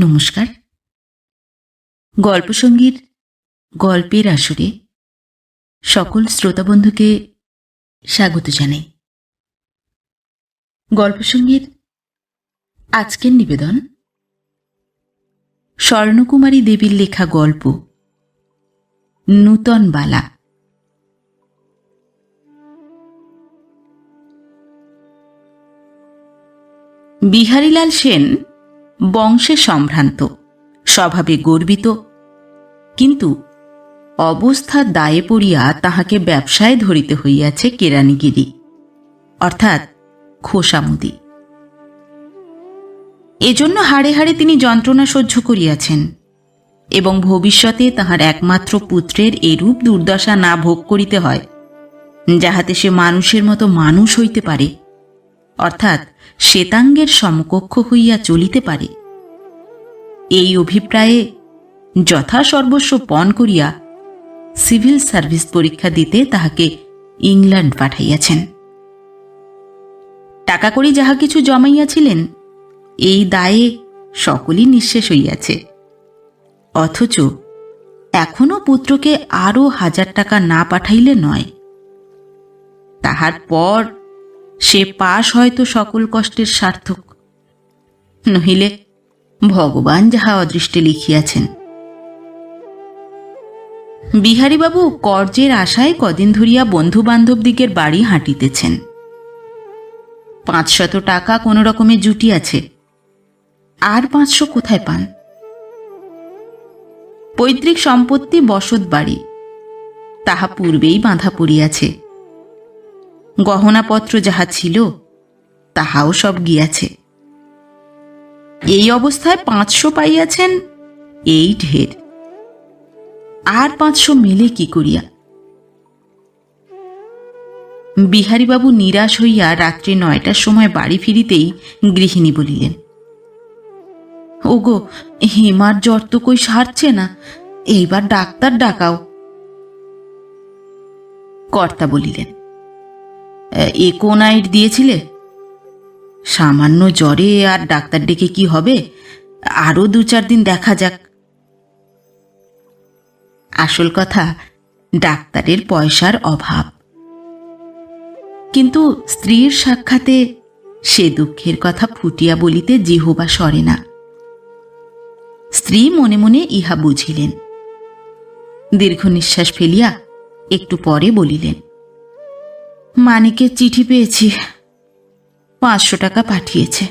নমস্কার। গল্পসঙ্গীর গল্পের আসরে সকল শ্রোতাবন্ধুকে স্বাগত জানাই। গল্পসঙ্গীর আজকের নিবেদন, স্বর্ণকুমারী দেবীর লেখা গল্প, নূতন বালা। বিহারীলাল সেন বংশে সম্ভ্রান্ত, স্বভাবে গর্বিত। কিন্তু অবস্থার দায়ে পড়িয়া তাহাকে ব্যবসায় ধরিতে হইয়াছে কেরানিগিরি, অর্থাৎ খোসামুদি এজন্য হাড়ে হাড়ে তিনি যন্ত্রণা সহ্য করিয়াছেন এবং ভবিষ্যতে তাহার একমাত্র পুত্রের এরূপ দুর্দশা না ভোগ করিতে হয়, যাহাতে সে মানুষের মতো মানুষ হইতে পারে। অর্থাৎ শ্বেতাঙ্গের সমকক্ষ হইয়া চলিতে পারে। এই অভিপ্রায়ে যথাসর্বস্ব পণ করিয়া সিভিল সার্ভিস পরীক্ষা দিতে তাহাকে ইংল্যান্ড পাঠাইয়াছেন। টাকা করি যাহা কিছু জমাইয়াছিলেন, এই দায়ে সকলই নিঃশেষ হইয়াছে। অথচ এখনও পুত্রকে আরও হাজার টাকা না পাঠাইলে নয়। তাহার পর সে পাশ হয়তো সকল কষ্টের সার্থক। নহিলে ভগবান যাহা অদৃষ্টে লিখিয়াছেন। বিহারীবাবু কর্জের আশায় কদিন ধরিয়া বন্ধু বান্ধবদিগের বাড়ি হাঁটিতেছেন। পাঁচশত টাকা কোনো রকমে জুটিয়াছে আর পাঁচশো কোথায় পান? পৈতৃক সম্পত্তি বসত বাড়ি। তাহা পূর্বেই বাঁধা পড়িয়াছে। গহনাপত্র যাহা ছিল, তাহাও সব গিয়াছে। এই অবস্থায় পাঁচশো পাইয়াছেন এই ঢের। আর পাঁচশো মেলে কি করিয়া? বিহারীবাবু নিরাশ হইয়া রাত্রি নয়টার সময় বাড়ি ফিরিতেই গৃহিণী বলিলেন, ওগো, হেমার জ্বর তো কই সারছে না, এইবার ডাক্তার ডাকাও। কর্তা বলিলেন একোনাইট দিয়েছিলে? সামান্য জ্বরে আর ডাক্তার ডেকে কি হবে? আরও দু চার দিন দেখা যাক। আসল কথা, ডাক্তারের পয়সার অভাব। কিন্তু স্ত্রীর সাক্ষাতে সে দুঃখের কথা ফুটিয়া বলিতে জিহবা সরে না। স্ত্রী মনে মনে ইহা বুঝিলেন। দীর্ঘ নিঃশ্বাস ফেলিয়া একটু পরে বলিলেন মানিকের চিঠি পেয়েছি। পাঁচশো টাকা পাঠিয়েছে।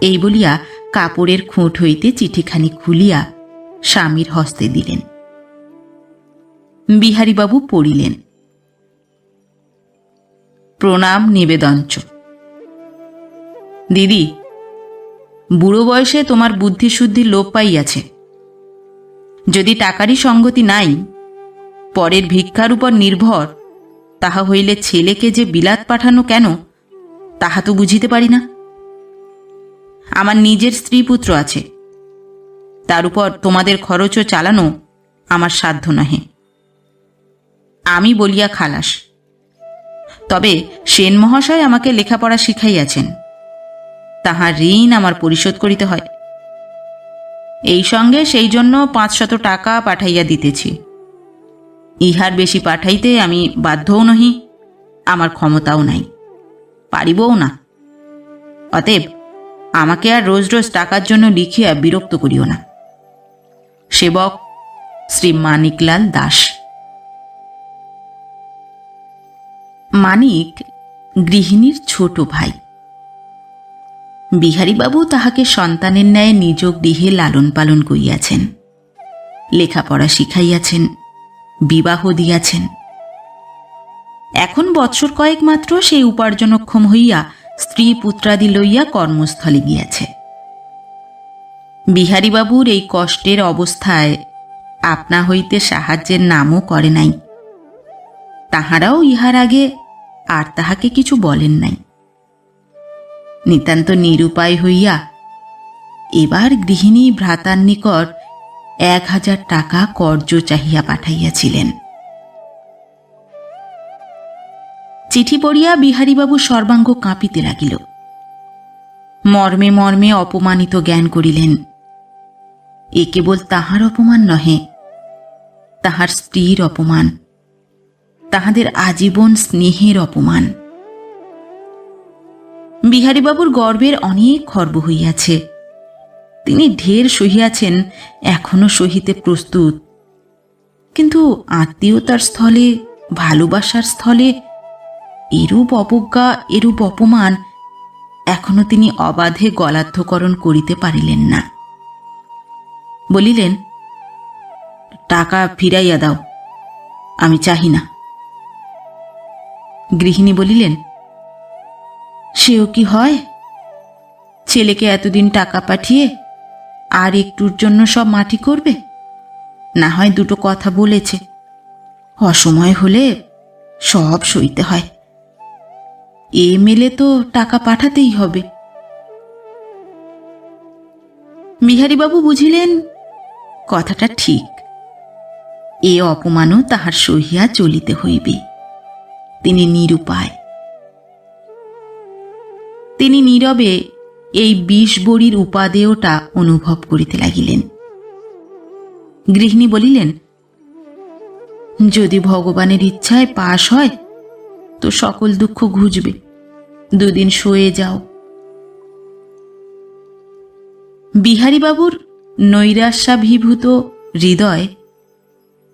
এই বলিয়া কাপড়ের খুঁট হইতে চিঠিখানি খুলিয়া স্বামীর হস্তে দিলেন। বিহারীবাবু পড়িলেন। প্রণাম নিবেদঞ্চ দিদি, বুড়ো বয়সে তোমার বুদ্ধিশুদ্ধি লোপ পাইয়াছে। যদি টাকারই সঙ্গতি নাই, পরের ভিক্ষার উপর নির্ভর তাহা হইলে ছেলেকে যে বিলাত পাঠানো কেন, তাহা তো বুঝিতে পারি না। আমার নিজের স্ত্রী পুত্র আছে। তার উপর তোমাদের খরচও চালানো আমার সাধ্য নহে। আমি বলিয়া খালাস। তবে সেন মহাশয় আমাকে লেখাপড়া শিখাইয়াছেন। তাহার ঋণ আমার পরিশোধ করিতে হয়। এই সঙ্গে সেই জন্য পাঁচশত টাকা পাঠাইয়া দিতেছি। ইহার বেশি পাঠাইতে আমি বাধ্যও নহি, আমার ক্ষমতাও নাই, পারিবও না। অতএব আমাকে আর রোজ রোজ টাকার জন্য লিখিয়া বিরক্ত করিও না। সেবক শ্রী মানিকলাল দাস। মানিক গৃহিণীর ছোট ভাই। বিহারীবাবু তাহাকে সন্তানের ন্যায় নিজ গৃহে লালন পালন করিয়াছেন, লেখাপড়া শিখাইয়াছেন বিবাহ দিয়াছেন। এখন বৎসর কয়েক মাত্র সেই উপার্জনক্ষম হইয়া স্ত্রী পুত্রাদি লইয়া কর্মস্থলে গিয়াছে। বিহারীবাবুর এই কষ্টের অবস্থায় আপনা হইতে সাহায্যের নামও করে নাই। তাহারাও ইহার আগে আর তাহাকে কিছু বলেন নাই। নিতান্ত নিরুপায় হইয়া এবার গৃহিণী ভ্রাতার নিকট এক হাজার টাকা কর্য চাহিয়া পাঠাইয়াছিলেন। চিঠি পড়িয়া বিহারীবাবু সর্বাঙ্গ কাঁপিতে লাগিল। মর্মে মর্মে অপমানিত জ্ঞান করিলেন। এ কেবল তাহার অপমান নহে, তাহার স্ত্রীর অপমান, তাহাদের আজীবন স্নেহের অপমান। বিহারীবাবুর গর্বের অনেক খর্ব হইয়াছে। তিনি ঢের সহিয়াছেন, এখনও সহিতে প্রস্তুত। কিন্তু আত্মীয়তার স্থলে, ভালোবাসার স্থলে এরূপ অবজ্ঞা, এরূপ অপমান এখনও তিনি অবাধে গলাধ্যকরণ করিতে পারিলেন না। বলিলেন, টাকা ফিরাইয়া দাও, আমি চাহি না। গৃহিণী বলিলেন, সেও কি হয়? ছেলেকে এতদিন টাকা পাঠিয়ে আর একটুর জন্য সব মাটি করবে? না হয় দুটো কথা বলেছে। অসময় হলে সব সইতে হয়। এ মেলে তো টাকা পাঠাতেই হবে। বিহারীবাবু বুঝিলেন, কথাটা ঠিক। এ অপমানও তাহার সহিয়া চলিতে হইবে। তিনি নিরুপায়। তিনি নীরবে এই বিষ বড়ির উপাদেয়টা অনুভব করিতে লাগিলেন। গৃহিণী বলিলেন, যদি ভগবানের ইচ্ছায় পাশ হয়, তো সকল দুঃখ ঘুচবে। দুদিন সয়ে যাও। বিহারীবাবুর নৈরাশ্যাভিভূত হৃদয়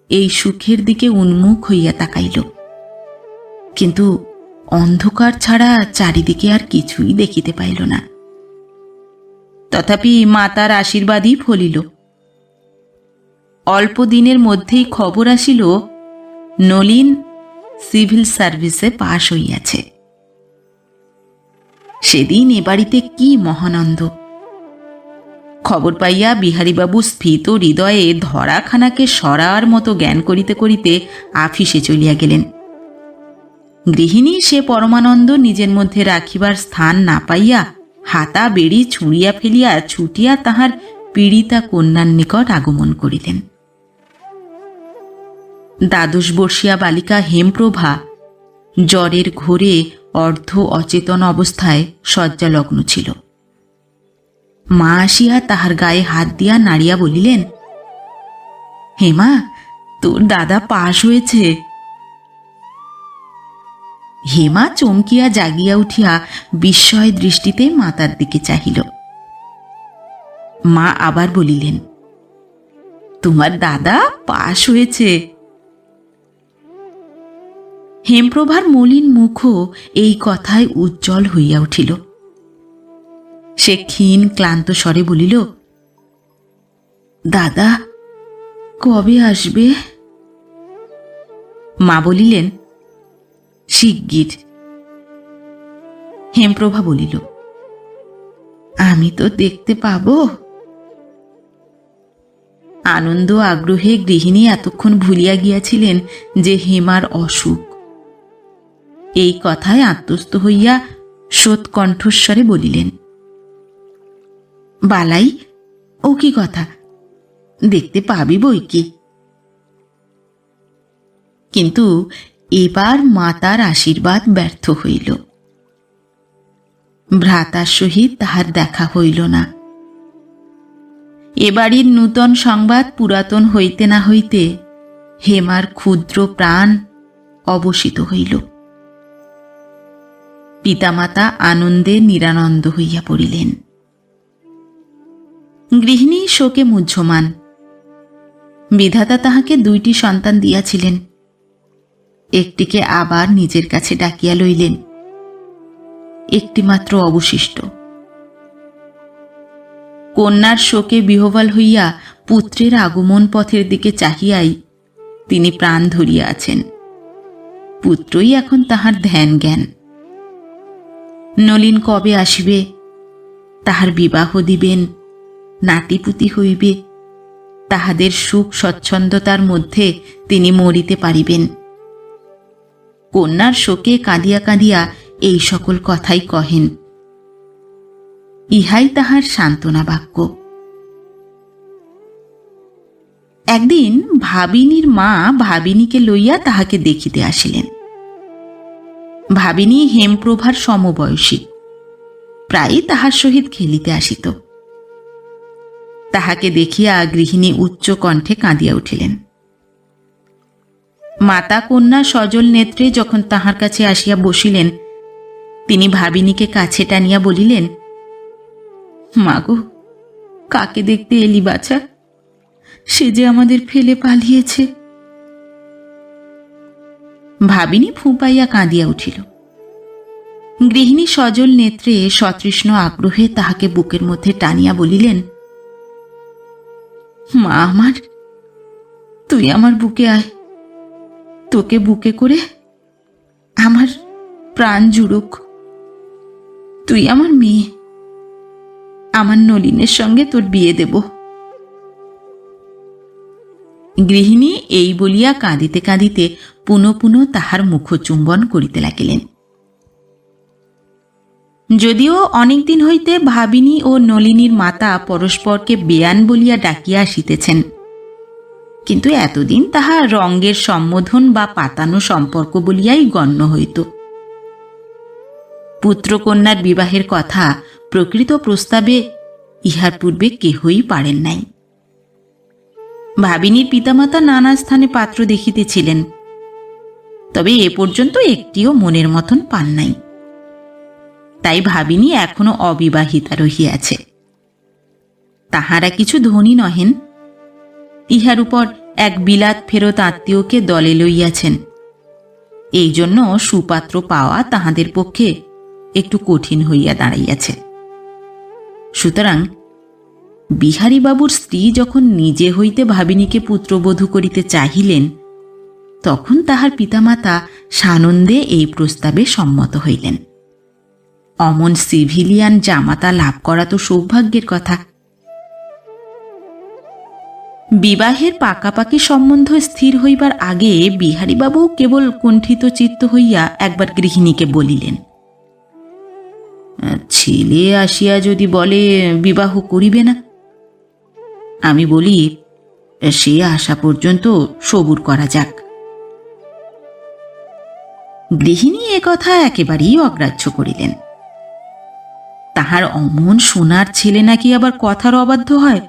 এই সুখের দিকে উন্মুখ হইয়া তাকাইল। কিন্তু অন্ধকার ছাড়া চারিদিকে আর কিছুই দেখিতে পাইল না। তথাপি মাতার আশীর্বাদই ফলিল। অল্প দিনের মধ্যেই খবর আসিল, নলিন সিভিল সার্ভিসে পাশ হইয়াছে। সেদিন এ বাড়িতে কি মহানন্দ। খবর পাইয়া বিহারীবাবু স্ফীত হৃদয়ে ধরাখানাকে সরার মতো জ্ঞান করিতে করিতে আফিসে চলিয়া গেলেন। গৃহিণী সে পরমানন্দ নিজের মধ্যে রাখিবার স্থান না পাইয়া হাতা, বেড়ি, ছুঁড়িয়া ফেলিয়া ছুটিয়া তাহার পীড়িতা কন্যার নিকট আগমন করিলেন। দ্বাদশ বর্ষিয়া বালিকা হেমপ্রভা জ্বরের ঘোরে অর্ধ অচেতন অবস্থায় শয্যালগ্ন ছিল। মা আসিয়া তাহার গায়ে হাত দিয়া নাড়িয়া বলিলেন, হেমা, তোর দাদা পাশ হয়েছে। হেমা চমকিয়া জাগিয়া উঠিয়া বিস্ময় দৃষ্টিতে মাতার দিকে চাহিল। মা আবার বলিলেন, তোমার দাদা পাশ হয়েছে। হেমপ্রভার মলিন মুখও এই কথায় উজ্জ্বল হইয়া উঠিল। সে ক্ষীণ, ক্লান্ত স্বরে বলিল, দাদা, কবে আসবে? মা বলিলেন শিগগির। হেমপ্রভা বলিল, আমি তো দেখতে পাবো। আনন্দ আগ্রহে গৃহিণী এতক্ষণ ভুলিয়া গিয়াছিলেন যে হেমার অসুখ। এই কথায় আত্মস্থ হইয়া সোৎ কণ্ঠস্বরে বলিলেন, বালাই, ও কি কথা? দেখতে পাবি বই কি? কিন্তু এবার মাতার আশীর্বাদ ব্যর্থ হইল। ভ্রাতার সহিত তাহার দেখা হইল না। এবাড়ির নূতন সংবাদ পুরাতন হইতে না হইতে হেমার ক্ষুদ্র প্রাণ অবসিত হইল। পিতামাতা আনন্দে নিরানন্দ হইয়া পড়িলেন। গৃহিণী শোকে মুহ্যমান। বিধাতা তাহাকে দুইটি সন্তান দিয়াছিলেন। একটিকে আবার নিজের কাছে ডাকিয়া লইলেন। একটি মাত্র অবশিষ্ট। কন্যার শোকে বিহবল হইয়া পুত্রের আগমন পথের দিকে চাহিয়াই তিনি প্রাণ ধরিয়া আছেন। পুত্রই এখন তাহার ধ্যান জ্ঞান নলিন কবে আসিবে? তাহার বিবাহ দিবেন, নাতিপুতি হইবে, তাহাদের সুখ স্বচ্ছন্দতার মধ্যে তিনি মরিতে পারিবেন। কন্যার শোকে কাঁদিয়া কাঁদিয়া এই সকল কথাই কহেন। ইহাই তাহার সান্ত্বনা বাক্য। একদিন ভাবিনীর মা ভাবিনীকে লইয়া তাহাকে দেখিতে আসিলেন। ভাবিনী হেমপ্রভার সমবয়সী। প্রায়ই তাহার সহিত খেলিতে আসিত। তাহাকে দেখিয়া গৃহিণী উচ্চ কণ্ঠে কাঁদিয়া উঠিলেন। মাতা কন্যা সজল নেত্রে যখন তাহার কাছে আসিয়া বসিলেন, তিনি ভাবিনীকে কাছে টানিয়া বলিলেন, মাগো, কাকে দেখতে এলি বাছা? সে যে আমাদের ফেলে পালিয়েছে। ভাবিনী ফুঁপাইয়া কাঁদিয়া উঠিল। গৃহিণী সজল নেত্রে সতৃষ্ণ আগ্রহে তাহাকে বুকের মধ্যে টানিয়া বলিলেন, মা আমার, তুই আমার বুকে আয়। তোকে বুকে করে আমার প্রাণ জুড়ুক। তুই আমার মেয়ে। আমার নলিনের সঙ্গে তোর বিয়ে দেব। গৃহিণী এই বলিয়া কাঁদিতে কাঁদিতে পুনঃ পুনঃ তাহার মুখ চুম্বন করিতে লাগিলেন। যদিও অনেকদিন হইতে ভাবিনী ও নলিনীর মাতা পরস্পরকে বেয়ান বলিয়া ডাকিয়া আসিতেছেন কিন্তু এতদিন তাহা রঙ্গের সম্বোধন বা পাতানো সম্পর্ক বলিয়াই গণ্য হইত। পুত্রকন্যার বিবাহের কথা প্রকৃত প্রস্তাবে ইহার পূর্বে কেহই পারেন নাই। ভাবিনীর পিতামাতা নানা স্থানে পাত্র দেখিতেছিলেন, তবে এ পর্যন্ত একটিও মনের মতন পান নাই। তাই ভাবিনী এখনও অবিবাহিতা রহিয়াছে। তাহারা কিছু ধনী নহেন, ইহার উপর এক বিলাত ফেরত আত্মীয়কে দলে লইয়াছেন। এই জন্য সুপাত্র পাওয়া তাহাদের পক্ষে একটু কঠিন হইয়া দাঁড়াইয়াছে। সুতরাং বিহারীবাবুর স্ত্রী যখন নিজে হইতে ভাবিনীকে পুত্রবধূ করিতে চাহিলেন, তখন তাহার পিতামাতা সানন্দে এই প্রস্তাবে সম্মত হইলেন। অমন সিভিলিয়ান জামাতা লাভ করা তো সৌভাগ্যের কথা। বিবাহের পাকাপাকি সম্বন্ধ স্থির হইবার আগে বিহারীবাবু কেবল কুণ্ঠিত চিত্ত হইয়া একবার গৃহিণীকে বলিলেন, ছেলে আসিয়া যদি বলে বিবাহ করিবে না? আমি বলি, সে আসা পর্যন্ত সবুর করা যাক। গৃহিণী কথা একেবারেই অগ্রাহ্য করিলেন, তাহার অমন সোনার ছেলে নাকি আবার কথার অবাধ্য হয়?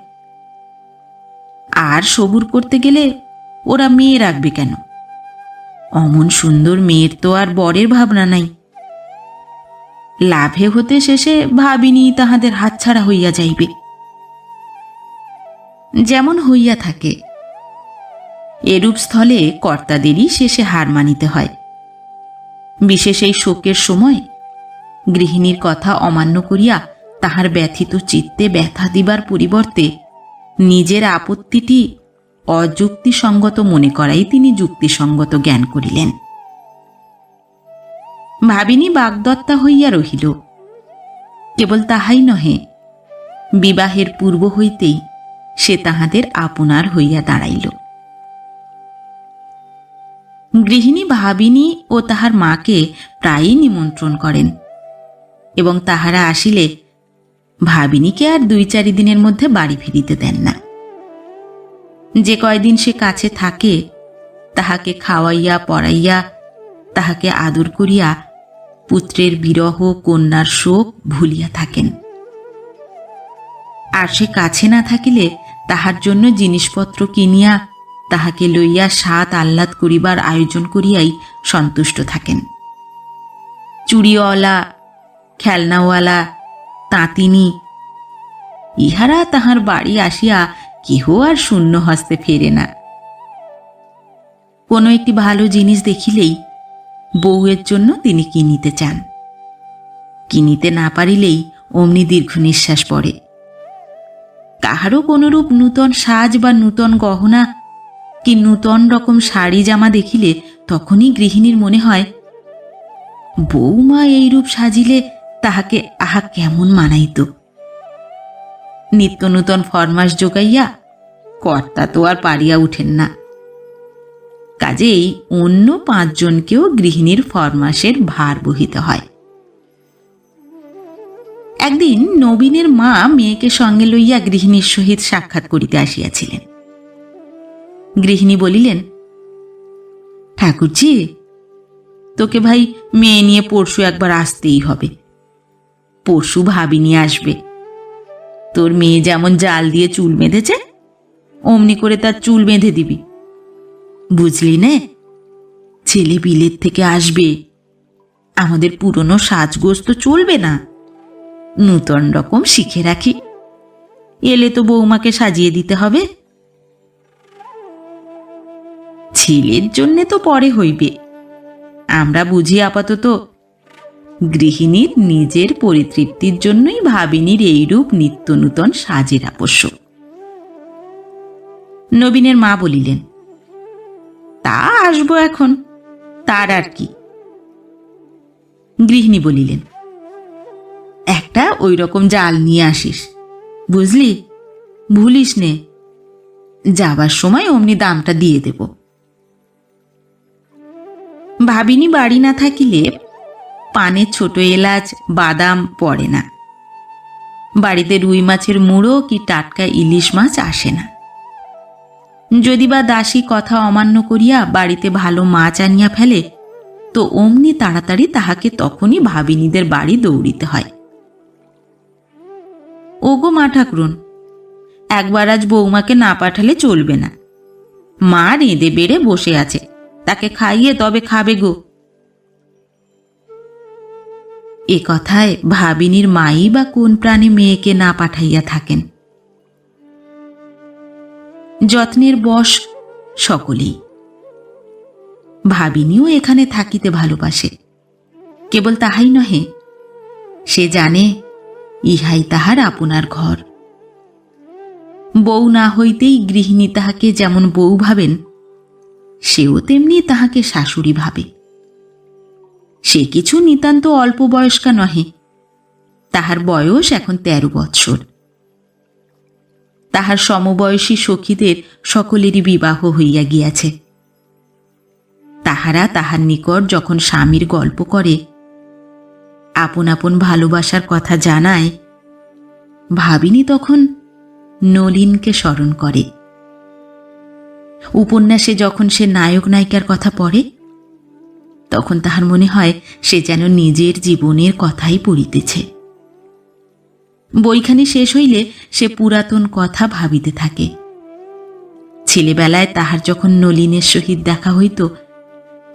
আর সবুর করতে গেলে ওরা মেয়ে রাখবে কেন? অমন সুন্দর মেয়ের তো আর বরের ভাবনা নাই। লাভে হতে শেষে ভাবিনি তাহাদের হাতছাড়া হইয়া যাইবে। যেমন হইয়া থাকে। এরূপ স্থলে কর্তাদেরই শেষে হার মানিতে হয়। বিশেষ এই শোকের সময় গৃহিণীর কথা অমান্য করিয়া তাহার ব্যথিত চিত্তে ব্যথা দিবার পরিবর্তে নিজের আপত্তিটি অযুক্তিসঙ্গত মনে করাই তিনি যুক্তিসঙ্গত জ্ঞান করিলেন। ভাবিনী বাগদত্তা হইয়া রহিল। কেবল তাহাই নহে, বিবাহের পূর্ব হইতেই সে তাহাদের আপনার হইয়া দাঁড়াইল। গৃহিণী ভাবিনী ও তাহার মাকে প্রায়ই নিমন্ত্রণ করেন এবং তাহারা আসিলে ভাবিনীকে আর দুই চারি দিনের মধ্যে বাড়ি ফিরিতে দেন না। যে কয়দিন সে কাছে থাকে, তাহাকে খাওয়াইয়া, পড়াইয়া, তাহাকে আদর করিয়া পুত্রের বিরহ, কন্যার শোক ভুলিয়া থাকেন। আর সে কাছে না থাকিলে তাহার জন্য জিনিসপত্র কিনিয়া, তাহাকে লইয়া সাত আহ্লাদ করিবার আয়োজন করিয়াই সন্তুষ্ট থাকেন। চুড়িওয়ালা, খেলনাওয়ালা তাঁতিনি ইহারা তাহার বাড়ি আসিয়া কেহ আর শূন্য হস্তে ফেরে না। কোনো একটি ভালো জিনিস দেখিলেই বউয়ের জন্য তিনি কিনিতে চান। কিনিতে না পারিলেই অমনি দীর্ঘ নিঃশ্বাস পড়ে। কাহারও কোনরূপ নূতন সাজ বা নূতন গহনা কি নূতন রকম শাড়ি জামা দেখিলে তখনই গৃহিণীর মনে হয় বৌমা এইরূপ সাজিলে তাহাকে আহা কেমন মানাইত? নিত্য নূতন ফরমাস যোগাইয়া কর্তা তো আর পারিয়া উঠেন না। কাজেই অন্য পাঁচজনকেও গৃহিণীর ফরমাসের ভার বহিতে হয়। একদিন নবীনের মা মেয়েকে সঙ্গে লইয়া গৃহিণীর সহিত সাক্ষাৎ করিতে আসিয়াছিলেন। গৃহিণী বলিলেন, ঠাকুরজি, তোকে ভাই মেয়ে নিয়ে পরশু একবার আসতেই হবে। পশু ভাবিনি আসবে। তোর মেয়ে যেমন জাল দিয়ে চুল বেঁধেছে, অমনি করে তার চুল বেঁধে দিবি। বুঝলি নে? ছেলে বিলের থেকে আসবে। আমাদের পুরনো সাজগোজ তো চলবে না। নূতন রকম শিখে রাখি। এলে তো বৌমাকে সাজিয়ে দিতে হবে। ছেলের জন্যে তো পরে হইবে। আমরা বুঝি আপাতত গৃহিণীর নিজের পরিতৃপ্তির জন্যই ভাবিনীর এইরূপ নিত্য নূতন সাজের আবশ্যক নবীনের মা বলিলেন, তা আসব এখন, তার আর কি? গৃহিণী বলিলেন, একটা ওই রকম জাল নিয়ে আসিস, বুঝলি? ভুলিস নে, যাবার সময় অমনি দামটা দিয়ে দেব। ভাবিনি বাড়ি না থাকিলে পানের ছোট এলাচ, বাদাম পড়ে না। বাড়িতে রুই মাছের মুড়ো কি টাটকা ইলিশ মাছ আসে না। যদি বা দাসী কথা অমান্য করিয়া বাড়িতে ভালো মাছ আনিয়া ফেলে, তো অমনি তাড়াতাড়ি তাহাকে তখনই ভাবিনীদের বাড়ি দৌড়িতে হয়। ওগো মা ঠাকুরন, একবার আজ বৌমাকে না পাঠালে চলবে না। মা রেঁদে বেড়ে বসে আছে, তাকে খাইয়ে তবে খাবে গো। এ কথায় ভাবিনীর মাই বা কোন প্রাণে মেয়েকে না পাঠাইয়া থাকেন। যত্নের বশ সকলেই। ভাবিনীও এখানে থাকিতে ভালোবাসে। কেবল তাহাই নহে, সে জানে ইহাই তাহার আপনার ঘর। বউ না হইতেই গৃহিণী তাহাকে যেমন বউ ভাবেন, সেও তেমনি তাহাকে শাশুড়ি ভাবে। সে কিছু নিতান্ত অল্প বয়স্কা নহে। তাহার বয়স এখন তেরো বৎসর। তাহার সমবয়সী সখীদের সকলেরই বিবাহ হইয়া গিয়াছে। তাহারা তাহার নিকট যখন স্বামীর গল্প করে, আপন আপন ভালোবাসার কথা জানায়, ভাবিনি তখন নলিনকে স্মরণ করে। উপন্যাসে যখন সে নায়ক নায়িকার কথা পড়ে তখন তাহার মনে হয় সে যেন নিজের জীবনের কথাই পড়িতেছে। বইখানি শেষ হইলে সে পুরাতন কথা ভাবিতে থাকে। ছেলেবেলায় তাহার যখন নলিনের সহিত দেখা হইত,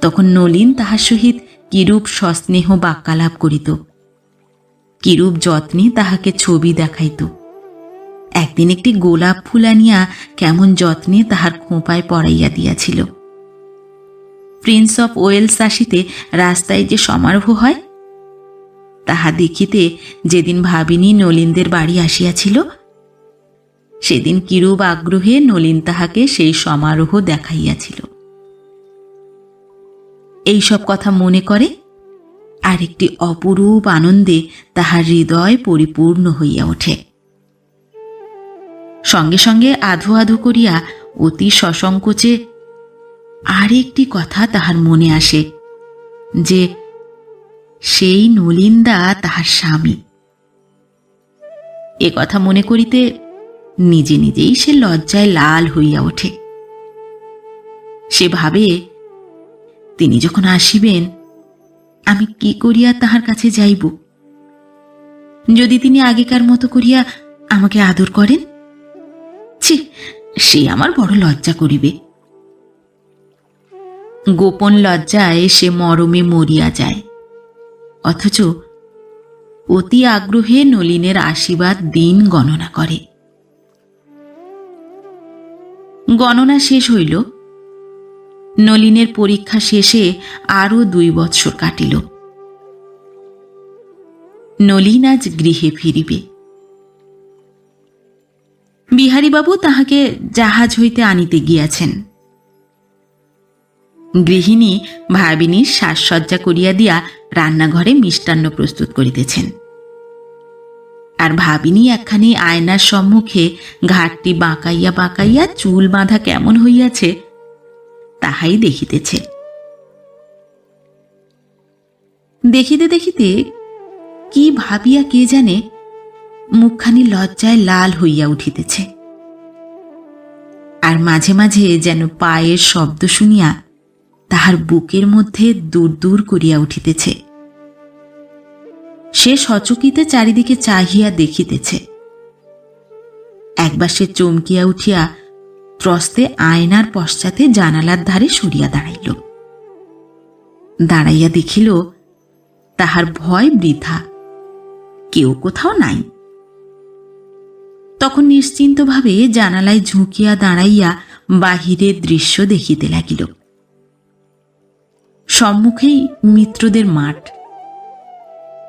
তখন নলিন তাহার সহিত কিরূপ সস্নেহ বাক্যালাপ করিত, কিরূপ যত্নে তাহাকে ছবি দেখাইত। একদিন একটি গোলাপ ফুল আনিয়া কেমন যত্নে তাহার খোঁপায় পড়াইয়া দিয়াছিল। প্রিন্স অফ ওয়েলস আসিতে রাস্তায় যে সমারোহ হয়, তাহা দেখিতে যেদিন ভাবিনী নলিনদের বাড়ি আসিয়াছিল, সেদিন কিরূপ আগ্রহে নলিন তাহাকে সেই সমারোহ দেখাইয়াছিল। এইসব কথা মনে করে আর একটি অপরূপ আনন্দে তাহার হৃদয় পরিপূর্ণ হইয়া ওঠে। সঙ্গে সঙ্গে আধো আধো করিয়া অতি সসংকোচে আর একটি কথা তাহার মনে আসে, যে সেই নলিন্দা তাহার স্বামী। এ কথা মনে করিতে নিজে নিজেই সে লজ্জায় লাল হইয়া ওঠে। সে ভাবে, তিনি যখন আসিবেন, আমি কি করিয়া তাহার কাছে যাইব? যদি তিনি আগেকার মতো করিয়া আমাকে আদর করেন, ছি, সে আমার বড় লজ্জা করিবে। গোপন লজ্জায় সে মরমে মরিয়া যায়। অথচ অতি আগ্রহে নলিনের আশীর্বাদ দিন গণনা করে। গণনা শেষ হইল। নলিনের পরীক্ষা শেষে আরও দুই বৎসর কাটিল। নলিন আজ গৃহে ফিরিবে। বিহারীবাবু তাহাকে জাহাজ হইতে আনিতে গিয়াছেন। গৃহিণী ভাবিনীর সাজসজ্জা করিয়া দিয়া রান্নাঘরে মিষ্টান্ন প্রস্তুত করিতেছেন। আর ভাবিনী একখানি আয়নার সম্মুখে ঘাটটি বাঁকাইয়া বাঁকাইয়া চুল বাঁধা কেমন হইয়াছে, তাহাই দেখিতেছে। দেখিতে দেখিতে কি ভাবিয়া কে জানে মুখখানি লজ্জায় লাল হইয়া উঠিতেছে। আর মাঝে মাঝে যেন পায়ের শব্দ শুনিয়া তাহার বুকের মধ্যে দূর দূর করিয়া উঠিতেছে। সে সচকিতে চারিদিকে চাহিয়া দেখিতেছে। একবার সে চমকিয়া উঠিয়া ত্রস্তে আয়নার পশ্চাতে জানালার ধারে সরিয়া দাঁড়াইল। দাঁড়াইয়া দেখিল, তাহার ভয় বৃথা। কেউ কোথাও নাই। তখন নিশ্চিন্তভাবে জানালায় ঝুঁকিয়া দাঁড়াইয়া বাহিরের দৃশ্য দেখিতে লাগিল। সম্মুখেই মিত্রদের মাঠ।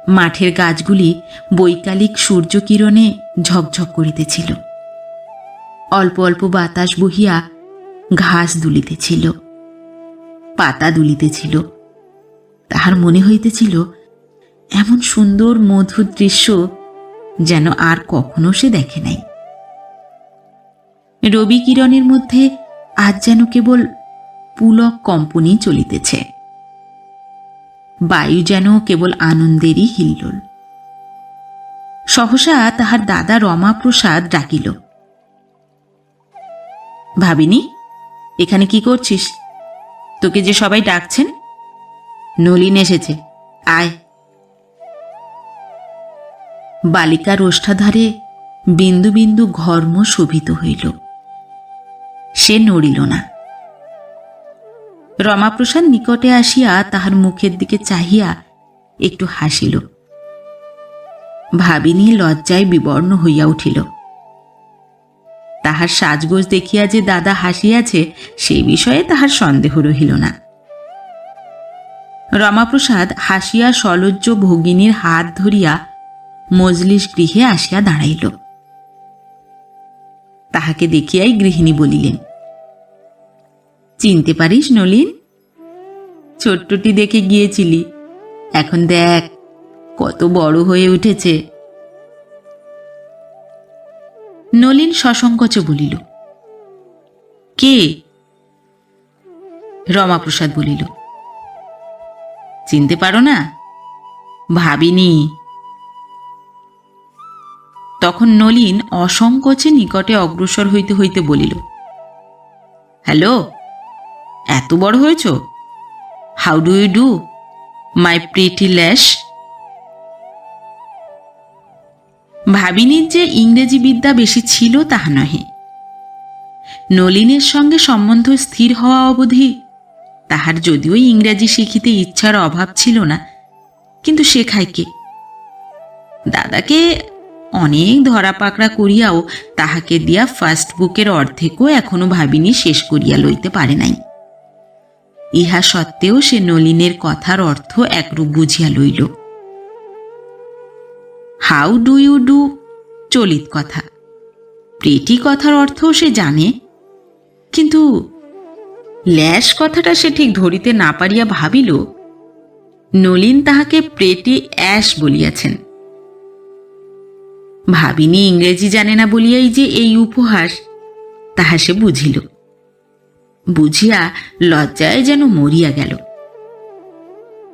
মাঠের গাছগুলি বৈকালিক সূর্যকিরণে ঝকঝক করিতেছিল। অল্প অল্প বাতাস বহিয়া ঘাস দুলিতেছিল, পাতা দুলিতেছিল। তাহার মনে হইতেছিল, এমন সুন্দর মধুর দৃশ্য যেন আর কখনো সে দেখে নাই। রবি কিরণের মধ্যে আজ যেন কেবল পুলক কম্পনি চলিতেছে। বায়ু যেন কেবল আনন্দেরই হিল্লোল। সহসা তাহার দাদা রমাপ্রসাদ ডাকিল। ভাবিনি, এখানে কি করছিস? তোকে যে সবাই ডাকছেন? নলিন এসেছে। আয়। বালিকার ওষ্ঠাধারে বিন্দু বিন্দু ঘর্ম শোভিত হইল। সে নড়িল না। রমাপ্রসাদ নিকটে আসিয়া তাহার মুখের দিকে চাহিয়া একটু হাসিল। ভাবিনী লজ্জায় বিবর্ণ হইয়া উঠিল। তাহার সাজগোজ দেখিয়া যে দাদা হাসিয়াছে সেই বিষয়ে তাহার সন্দেহ রহিল না। রমাপ্রসাদ হাসিয়া সলজ্জ ভগিনীর হাত ধরিয়া মজলিস গৃহে আসিয়া দাঁড়াইল। তাহাকে দেখিয়াই গৃহিণী বলিলেন চিনতে পারিস, নলিন? ছোট্টটি দেখে গিয়েছিলি। এখন দেখ, কত বড় হয়ে উঠেছে। নলিন সসংকোচে বলিল, কে? রমাপ্রসাদ বলিল, চিনতে পারো না? ভাবিনি। তখন নলিন অসংকোচে নিকটে অগ্রসর হইতে হইতে বলিল, হ্যালো এত বড় হয়েছ? How do you do my pretty lass ভাবিনীর যে ইংরেজি বিদ্যা বেশি ছিল তাহা নহে। নলিনের সঙ্গে সম্বন্ধ স্থির হওয়া অবধি তাহার যদিও ইংরেজি শিখিতে ইচ্ছার অভাব ছিল না, কিন্তু শেখায় কে? দাদাকে অনেক ধরা পাকড়া করিয়াও তাহাকে দিয়া ফার্স্ট বুকের অর্ধেকও এখনও ভাবিনি শেষ করিয়া লইতে পারে নাই। ইহা সত্ত্বেও সে নলিনের কথার অর্থ একরূপ বুঝিয়া লইল। How do you do? চলিত কথা। প্রেটি কথার অর্থ সে জানে। কিন্তু ল্যাশ কথাটা সে ঠিক ধরিতে না পারিয়া ভাবিল, নলিন তাহাকে প্রেটি অ্যাশ বলিয়াছেন। ভাবিনি ইংরেজি জানে না বলিয়াই যে এই উপহাস, তাহা সে বুঝিল। বুঝিয়া লজ্জায় যেন মরিয়া গেল।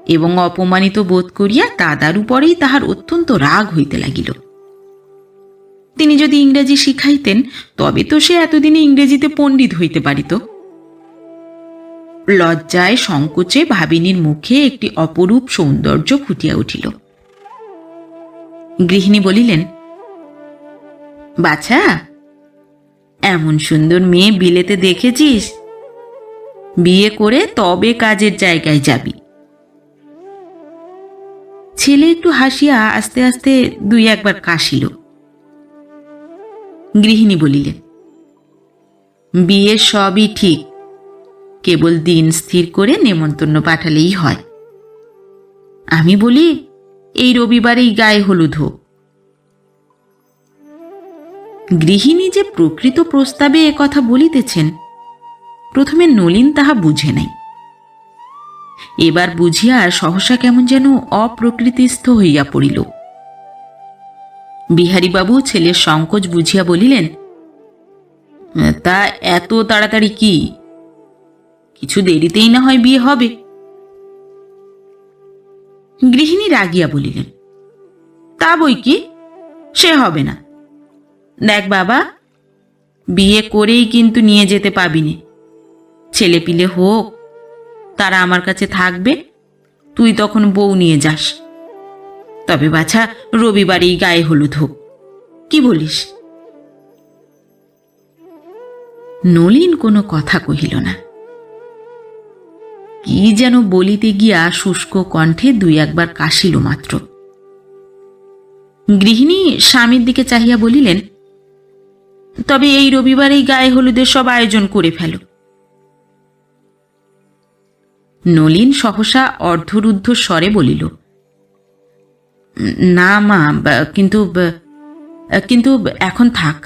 এবং অপমানিত বোধ করিয়া দাদার উপরেই তাহার অত্যন্ত রাগ হইতে লাগিল। তিনি যদি ইংরেজি শিখাইতেন, তবে তো সে এতদিনে ইংরেজিতে পণ্ডিত হইতে পারিত। লজ্জায় সংকোচে ভাবিনীর মুখে একটি অপরূপ সৌন্দর্য ফুটিয়া উঠিল। গৃহিণী বলিলেন, বাছা, এমন সুন্দর মেয়ে বিলেতে দেখেছিস? বিয়ে করে তবে কাজের জায়গায় যাবি। ছেলে একটু হাসিয়া আস্তে আস্তে দুই একবার কাশিল। গৃহিণী বলিলেন, বিয়ে সবই ঠিক, কেবল দিন স্থির করে নেমন্তন্ন পাঠালেই হয়। আমি বলি, এই রবিবারেই গায়ে হলুদ হোক। গৃহিণী যে প্রকৃত প্রস্তাবে কথা বলিতেছেন প্রথমে নলিন তাহা বুঝে নাই। এবার বুঝিয়া সহসা কেমন যেন অপ্রকৃতিস্থ হইয়া পড়িল। বিহারীবাবু ছেলের সংকোচ বুঝিয়া বলিলেন, তা এত তাড়াতাড়ি কি? কিছু দেরিতেই না হয় বিয়ে হবে? গৃহিণী রাগিয়া বলিলেন, তা বই কি? সে হবে না। দেখ বাবা, বিয়ে করেই কিন্তু নিয়ে যেতে পাবিনে। ছেলে পিলে হোক, তারা আমার কাছে থাকবে, তুই তখন বউ নিয়ে যাস। তবে বাছা, রবিবারেই গায়ে হলুদ হোক। কি বলিস? নলিন কোনো কথা কহিল না। কি যেন বলিতে গিয়া শুষ্ক কণ্ঠে দুই একবার কাশিল মাত্র। গৃহিণী স্বামীর দিকে চাহিয়া বলিলেন, তবে এই রবিবারেই গায়ে হলুদের সব আয়োজন করে ফেলো। নলিন সহসা অর্ধরুদ্ধ স্বরে বলিল, না মা কিন্তু কিন্তু এখন থাক।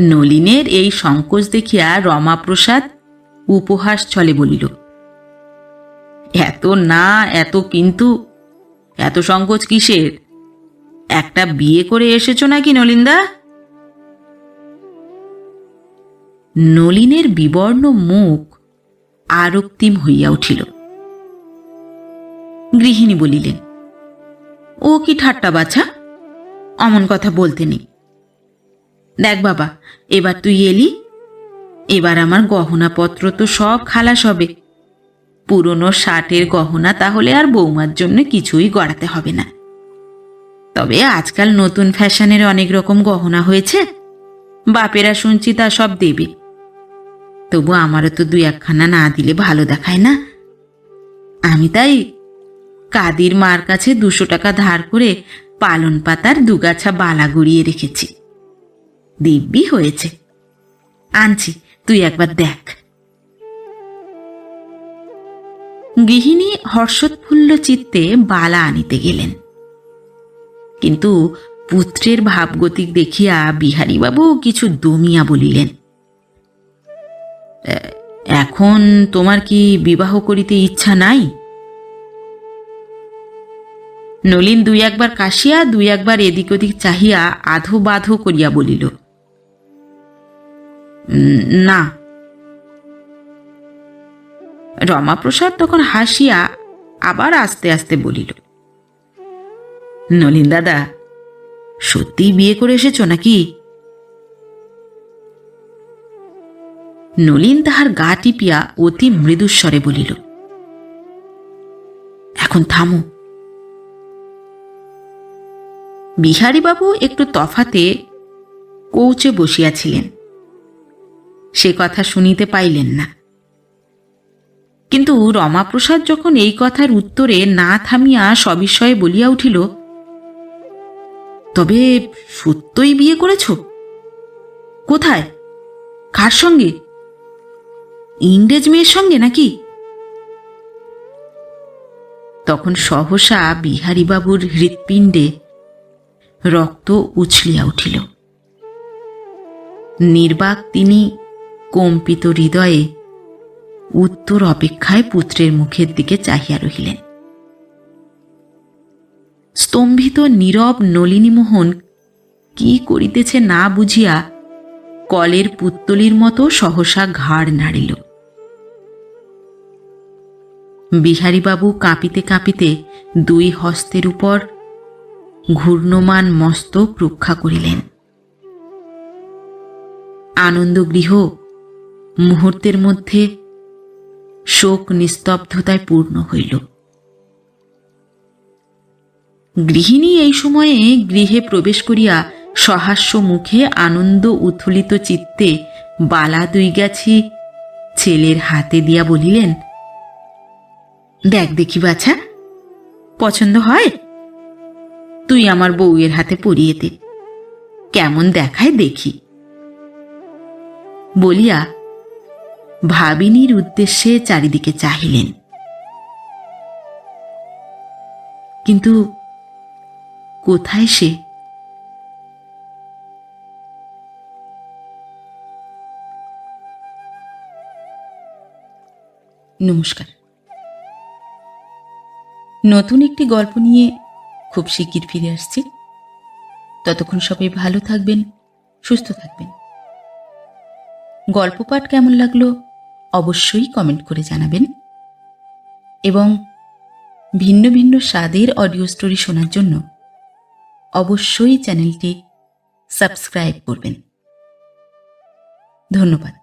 নলিনের এই সংকোচ দেখিয়া রমাপ্রসাদ উপহাস ছলে বলিল, এত না, এত কিন্তু, এত সংকোচ কিসের? একটা বিয়ে করে এসেছ নাকি নলিন্দা? নলিনের বিবর্ণ মুখ আরক্তিম হইয়া উঠিল। গৃহিণী বলিলেন, ও কি ঠাট্টা বাছা? অমন কথা বলতে নেই। দেখ বাবা, এবার তুই এলি, এবার আমার গহনাপত্র তো সব খালাস হবে। পুরনো শার্টের গহনা তাহলে আর বৌমার জন্য কিছুই গড়াতে হবে না। তবে আজকাল নতুন ফ্যাশনের অনেক রকম গহনা হয়েছে, বাপেরা শুনছি তা সব দেবে। তবু আমারও তো দুই একখানা না দিলে ভালো দেখায় না। আমি তাই কাদির মার কাছে দুশো টাকা ধার করে পালন পাতার দুগাছা বালা গড়িয়ে রেখেছি। দিব্যি হয়েছে। আনছি, তুই একবার দেখ। গৃহিণী হর্ষোৎফুল্ল চিত্তে বালা আনিতে গেলেন। কিন্তু পুত্রের ভাবগতিক দেখিয়া বিহারীবাবু কিছু দমিয়া বলিলেন "এ- এখন তোমার কি বিবাহ করিতে ইচ্ছা নাই? নলিন দুই একবার কাশিয়া দুই একবার এদিক ওদিক চাহিয়া আধো বাধো করিয়া বলিল "উম, না। রমাপ্রসাদ তখন হাসিয়া আবার আস্তে আস্তে বলিল নলিন দাদা সত্যি বিয়ে করে এসেছ নাকি? নলিন তাহার গা টিপিয়া অতি মৃদুস্বরে বলিল, এখন থামো। বিহারীবাবু একটু তফাতে কৌচে বসিয়াছিলেন। সে কথা শুনিতে পাইলেন না। কিন্তু রমাপ্রসাদ যখন এই কথার উত্তরে না থামিয়া সবিষয়ে বলিয়া উঠিল, তবে সত্যই বিয়ে করেছ? কোথায়? কার সঙ্গে? ইংরেজ মেয়ের সঙ্গে নাকি? তখন সহসা বিহারীবাবুর হৃৎপিণ্ডে রক্ত উছলিয়া উঠিল। নির্বাক তিনি কম্পিত হৃদয়ে উত্তর অপেক্ষায় পুত্রের মুখের দিকে চাহিয়া রহিলেন। স্তম্ভিত নীরব নলিনীমোহন কি করিতেছে না বুঝিয়া কলের পুত্তলির মতো সহসা ঘাড় নাড়িল। বিহারীবাবু কাঁপিতে কাঁপিতে দুই হস্তের উপর ঘূর্ণমান মস্তক রক্ষা করিলেন। আনন্দগৃহ মুহূর্তের মধ্যে শোক নিস্তব্ধতায় পূর্ণ হইল। গৃহিণী এই সময়ে গৃহে প্রবেশ করিয়া সহাস্য মুখে আনন্দ উথলিত চিত্তে বালা দুই গাছি ছেলের হাতে দিয়া বলিলেন দেখ দেখি বাছা। পছন্দ হয়? তুই আমার বউয়ের হাতে পরিয়ে দে। কেমন দেখায় দেখি। বলিয়া ভাবিনীর উদ্দেশ্যে চারিদিকে চাহিলেন। কিন্তু কোথায় সে? নমস্কার। নতুন একটি গল্প নিয়ে খুব শিগগির ফিরে আসছি। ততক্ষণ সবাই ভালো থাকবেন, সুস্থ থাকবেন। গল্প পাঠ কেমন লাগল অবশ্যই কমেন্ট করে জানাবেন। এবং ভিন্ন ভিন্ন স্বাদের অডিও স্টোরি শোনার জন্য অবশ্যই চ্যানেলটি সাবস্ক্রাইব করবেন। ধন্যবাদ।